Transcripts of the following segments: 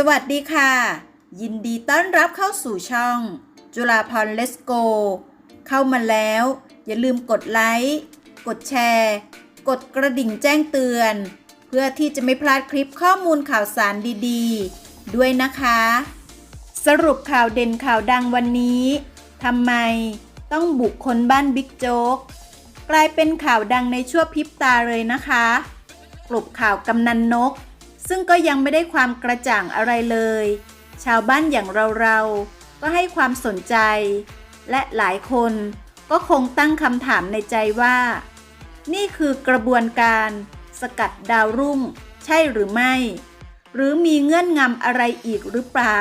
สวัสดีค่ะ ยินดีต้อนรับเข้าสู่ช่อง จุฬาพรเลสโก เข้ามาแล้ว อย่าลืมกดไลค์กดแชร์ กดกระดิ่งแจ้งเตือน เพื่อที่จะไม่พลาดคลิปข้อมูลข่าวสารดีๆ ด้วยนะคะ สรุปข่าวเด่นข่าวดังวันนี้ทำไมต้องบุกคนบ้านบิ๊กโจ๊กกลายเป็นข่าวดังในชั่วพริบตาเลยนะคะ กลุ่มข่าวกำนันนก ซึ่งก็ยังไม่ได้ความกระจ่างอะไรเลย ชาวบ้านอย่างเราๆ ก็ให้ความสนใจ และหลายคนก็คงตั้งคำถามในใจว่า นี่คือกระบวนการสกัดดาวรุ่ง ใช่หรือไม่ หรือมีเงื่อนงำอะไรอีกหรือเปล่า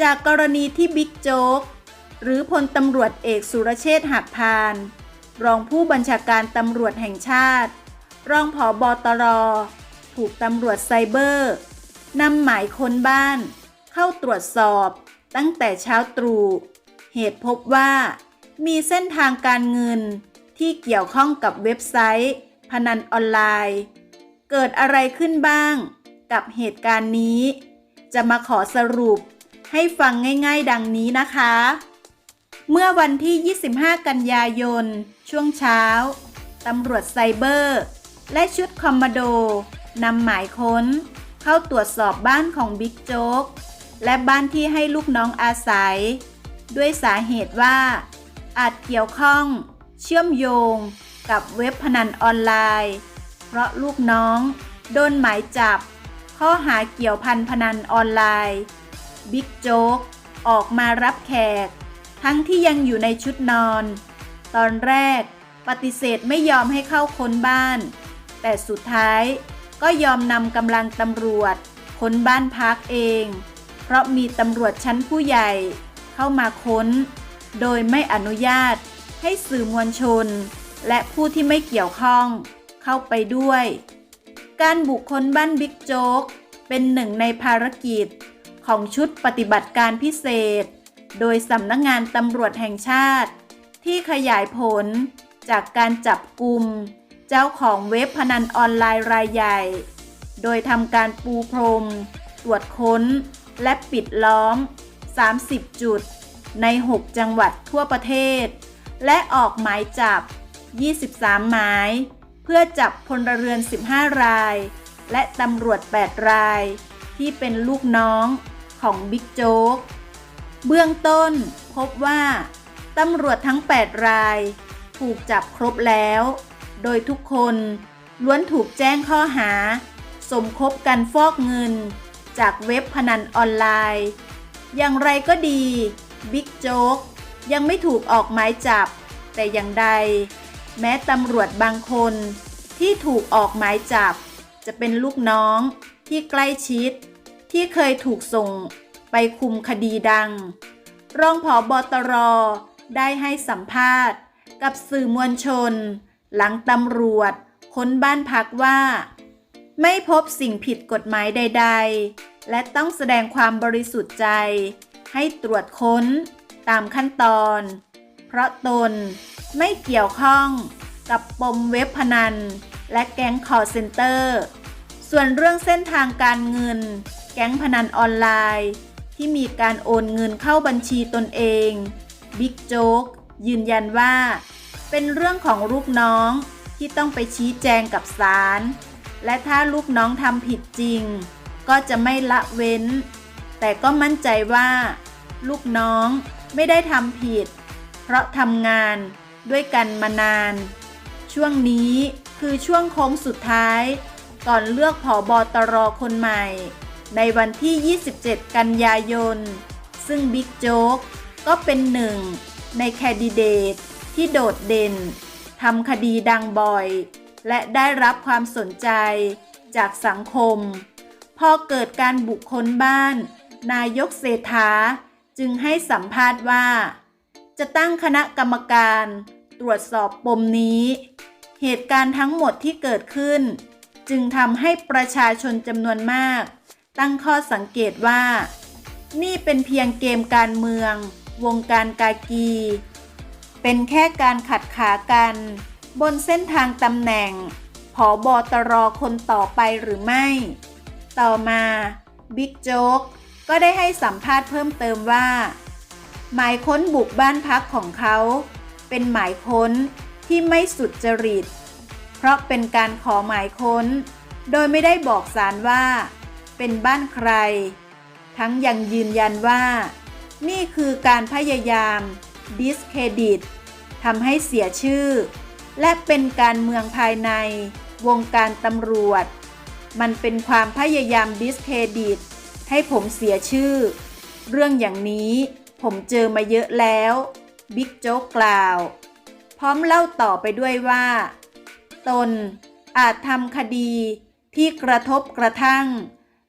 จากกรณีที่บิ๊กโจ๊ก หรือพลตำรวจเอกสุรเชษฐ์หักพาน รองผู้บัญชาการตำรวจแห่งชาติ รองผอบอตร ถูกตำรวจไซเบอร์นำหมายค้นบ้าน เข้าตรวจสอบตั้งแต่เช้าตรู่เหตุพบว่า มีเส้นทางการเงินที่เกี่ยวข้องกับเว็บไซต์ พนันออนไลน์ เกิดอะไรขึ้นบ้าง กับเหตุการณ์นี้ จะมาขอสรุปให้ฟังง่าย ๆ ดังนี้นะคะ เมื่อวันที่ 25 กันยายน ช่วงเช้าตำรวจไซเบอร์ และชุดคอมมานโด นำหมายค้น เข้าตรวจสอบบ้านของบิ๊กโจ๊ก และบ้านที่ให้ลูกน้องอาศัย ด้วยสาเหตุว่า อาจเกี่ยวข้อง เชื่อมโยง กับเว็บพนันออนไลน์ เพราะลูกน้องโดนหมายจับ ข้อหาเกี่ยวพันพนันออนไลน์ บิ๊กโจ๊กออกมารับแขก ทั้งที่ยังอยู่ในชุดนอน ตอนแรกปฏิเสธไม่ยอมให้เข้าค้นบ้าน แต่สุดท้าย ก็ยอมนำกำลังตำรวจค้นบ้านพักเอง เพราะมีตำรวจชั้นผู้ใหญ่ เข้ามาค้น โดยไม่อนุญาตให้สื่อมวลชน และผู้ที่ไม่เกี่ยวข้อง เข้าไปด้วย การบุกค้นบ้านบิ๊กโจ๊กเป็นหนึ่งในภารกิจของชุดปฏิบัติการพิเศษ โดยสำนักงงานตำรวจแห่งชาติ ที่ขยายผลจากการจับกลุ่ม เจ้าของเว็บพนันออนไลน์รายใหญ่ โดยทำการปูพรม ตรวจค้น และปิดล้อม 30 จุด ใน 6 จังหวัดทั่วประเทศ และออกหมายจับ 23 หมาย เพื่อจับพลเรือน 15 ราย และตำรวจ 8 ราย ที่เป็นลูกน้องของบิ๊กโจ๊ก เบื้องต้นพบว่าตำรวจทั้ง 8 ราย ถูกจับครบแล้ว โดยทุกคนล้วนถูกแจ้งข้อหา สมคบกันฟอกเงิน จากเว็บพนันออนไลน์ อย่างไรก็ดีบิ๊กโจ๊กยังไม่ถูกออกหมายจับ แต่อย่างใด แม้ตำรวจบางคนที่ถูกออกหมายจับ จะเป็นลูกน้องที่ใกล้ชิด ที่เคยถูกส่งไปคุมคดีดัง รองผอบอตรได้ให้สัมภาษณ์กับสื่อมวลชน หลังตำรวจค้นบ้านพักว่า ไม่พบสิ่งผิดกฎหมายใด ๆ และต้องแสดงความบริสุทธิ์ใจ ให้ตรวจค้นตามขั้นตอน เพราะตนไม่เกี่ยวข้องกับปมเว็บพนัน และแก๊งคอร์เซนเตอร์ ส่วนเรื่องเส้นทางการเงิน แก๊งพนันออนไลน์ ที่มีการโอนเงินเข้าบัญชีตนเอง บิ๊กโจ๊กยืนยันว่า เป็นเรื่องของลูกน้องที่ต้องไปชี้แจงกับศาลและถ้าลูกน้องทำผิดจริง ก็จะไม่ละเว้น แต่ก็มั่นใจว่า ลูกน้องไม่ได้ทำผิด เพราะทำงานด้วยกันมานาน ช่วงนี้คือช่วงโค้งสุดท้าย ก่อนเลือกผอบอตรคนใหม่ ในวันที่ 27 กันยายน ซึ่งบิ๊กโจ๊กก็เป็นหนึ่งในแคนดิเดต ที่โดดเด่นทำคดีดังบ่อย และได้รับความสนใจจากสังคม พอเกิดการบุกค้นบ้าน นายกเศรษฐาจึงให้สัมภาษณ์ว่า จะตั้งคณะกรรมการตรวจสอบปมนี้ เหตุการณ์ทั้งหมดที่เกิดขึ้น จึงทำให้ประชาชนจำนวนมาก ตั้งข้อสังเกตว่า นี่เป็นเพียงเกมการเมือง วงการกากี เป็นแค่การขัดขากัน บนเส้นทางตำแหน่งผอบอตรคนต่อไปหรือไม่ ต่อมาบิ๊กโจ๊กก็ได้ให้สัมภาษณ์เพิ่มเติมว่า หมายค้นบุกบ้านพักของเขา เป็นหมายค้นที่ไม่สุดจริต เพราะเป็นการขอหมายค้น โดยไม่ได้บอกสารว่า เป็นบ้านใคร ทั้งยังยืนยันว่า นี่คือการพยายาม ดิสเครดิตทำให้เสียชื่อ และเป็นการเมืองภายในวงการตำรวจ มันเป็นความพยายามดิสเครดิตให้ผมเสียชื่อ เรื่องอย่างนี้ผมเจอมาเยอะแล้ว บิ๊กโจ๊กกล่าว พร้อมเล่าต่อไปด้วยว่า ตนอาจทำคดีที่กระทบกระทั่ง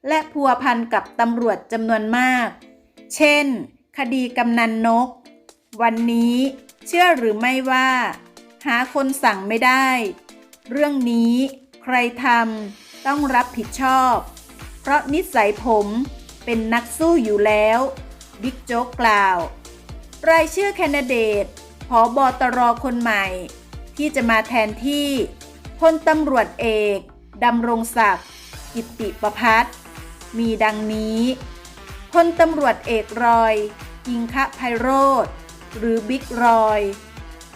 และพัวพันกับตำรวจจำนวนมาก เช่น คดีกำนันนก วันนี้เชื่อหรือไม่ว่า หาคนสั่งไม่ได้ เรื่องนี้ใครทำต้องรับผิดชอบ เพราะนิสัยผมเป็นนักสู้อยู่แล้ว บิ๊กโจ๊กกล่าว รายชื่อแคนดิเดตผอบอตรคนใหม่ ที่จะมาแทนที่พลตำรวจเอกดำรงศักดิ์กิตติประพัฒน์มีดังนี้พลตำรวจเอกรอย อิงคะไพโรธ หรือบิ๊กรอย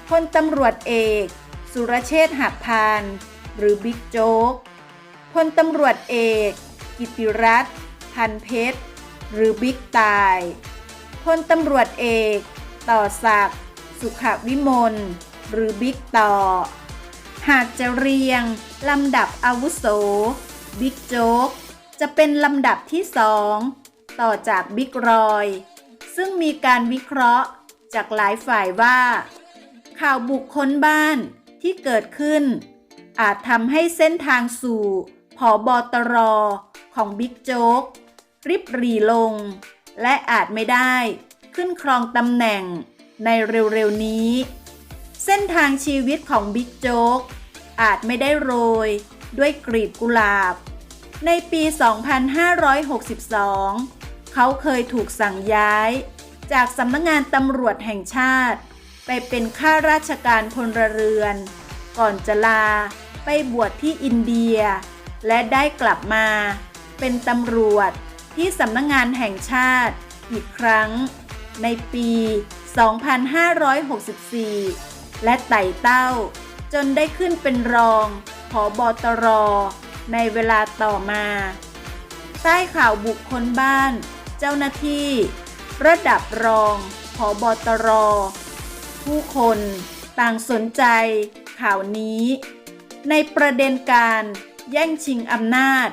พลตำรวจเอก สุรเชษฐ์หักพาน หรือบิ๊กโจ๊กพลตำรวจเอก กิติรัตน์พันเพชร หรือบิ๊กตายพลตำรวจเอก ต่อศักดิ์สุขวิมลหรือบิ๊กต่อ หากจะเรียงลำดับอาวุโส บิ๊กโจ๊กจะเป็นลำดับที่สองต่อจากบิ๊กรอย ซึ่งมีการวิเคราะห์ จากหลายฝ่ายว่า ข่าวบุคคลบ้านที่เกิดขึ้น อาจทำให้เส้นทางสู่ผอบอตรของบิ๊กโจ๊กริบหรีลง และอาจไม่ได้ขึ้นครองตำแหน่งในเร็วๆนี้ เส้นทางชีวิตของบิ๊กโจ๊กอาจไม่ได้โรยด้วยกลีบกุหลาบ ในปี 2562 เขาเคยถูกสั่งย้าย จากสำนักงงานตำรวจแห่งชาติ ไปเป็นข้าราชการพลเรือน ก่อนจะลาไปบวชที่อินเดีย และได้กลับมา เป็นตำรวจที่สำนักงงานแห่งชาติอีกครั้ง ในปี 2564 และไต่เต้า จนได้ขึ้นเป็นรองผอบอตรในเวลาต่อมา ใต้ข่าวบุคคลบ้าน เจ้าหน้าที่ ระดับรองผอบอตร ผู้คนต่างสนใจข่าวนี้ ในประเด็นการแย่งชิงอำนาจ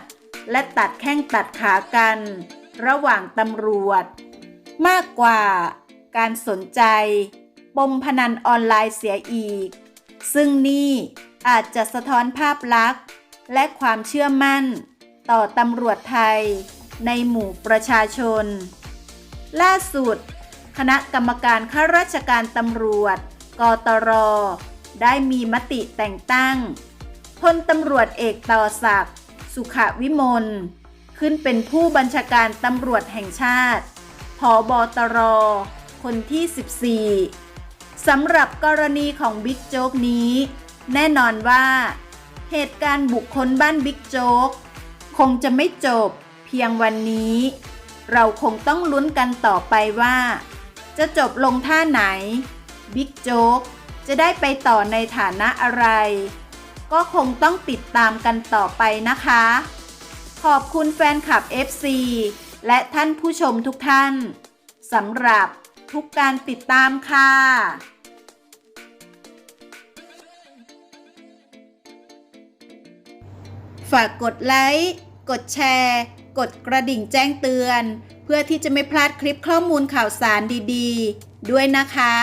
และตัดแข้งตัดขากัน ระหว่างตำรวจ มากกว่าการสนใจ ปมพนันออนไลน์เสียอีก ซึ่งนี่อาจจะสะท้อนภาพลักษณ์ และความเชื่อมั่น ต่อตำรวจไทย ในหมู่ประชาชน ล่าสุด คณะกรรมการข้าราชการตำรวจ กตร ได้มีมติแต่งตั้งพลตำรวจเอกต่อศักดิ์สุขวิมลขึ้นเป็นผู้บัญชาการตำรวจแห่งชาติผอบอตร คนที่ 14 สำหรับกรณีของบิ๊กโจ๊กนี้ แน่นอนว่า เหตุการณ์บุคคลบ้านบิ๊กโจ๊ก คงจะไม่จบเพียงวันนี้ เราคงต้องลุ้นกันต่อไปว่า จะจบลงท่าไหน บิ๊กโจ๊กจะได้ไปต่อในฐานะอะไร ก็คงต้องติดตามกันต่อไปนะคะ ขอบคุณแฟนคลับ FC และท่านผู้ชมทุกท่านสำหรับทุกการติดตามค่ะฝากกดไลค์ กดแชร์ กดกระดิ่งแจ้งเตือน เพื่อที่จะไม่พลาดคลิปข้อมูลข่าวสารดี ๆ ด้วยนะคะ